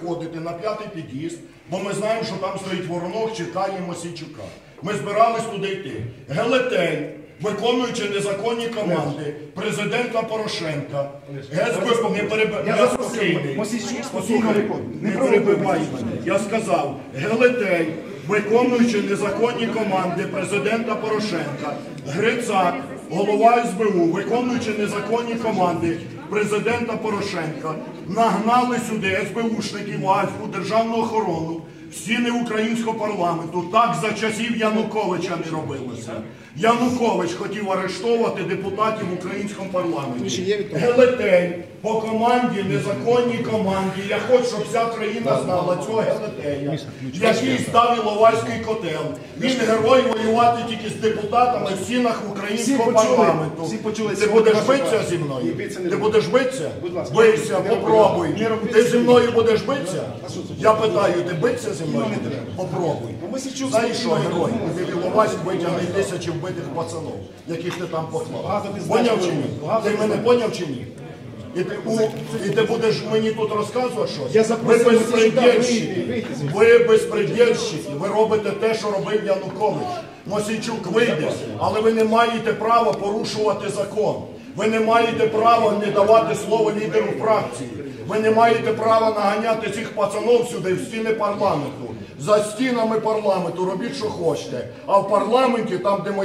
приходити на п'ятий під'їзд, бо ми знаємо, що там стоїть воронок, чекає Мосійчука. Ми збирались туди йти. Гелетей, виконуючи незаконні команди президента Порошенка, ГСБ не Не перебивай мене. Я сказав, Гелетей, виконуючи незаконні команди президента Порошенка, Грицак, голова СБУ, виконуючи незаконні команди президента Порошенка, нагнали сюди СБУшників, Альфу, державну охорону, стіни українського парламенту. Так за часів Януковича не робилося. Янукович хотів арештовувати депутатів в українському парламенті. Гелетей по команді, незаконній команді. Я хочу, щоб вся країна знала цього Гелетея, який став Іловайський котел. Він герой воювати тільки з депутатами в стінах українського парламенту. Ти будеш битися зі мною? Ти будеш битися? Бийся, попробуй. Ти зі мною будеш битися? Я питаю, ти битися зі мною? Попробуй. Знаєш що, герой? Ти в Іловайськ витягни тисячі вбитих пацанов, яких ти там поклав. Поняв чи ні? Ти мене поняв чи ні? І ти, у, і ти будеш мені тут розказувати щось? Ви безпредельщики. Ви безпредельщики. Ви робите те, що робив Янукович. Мосійчук вийде, але ви не маєте права порушувати закон. Ви не маєте права не давати слово лідеру фракції. Ви не маєте права наганяти цих пацанов сюди в стіни парламенту. За стінами парламенту робіть, що хочете. А в парламенті, там, де ми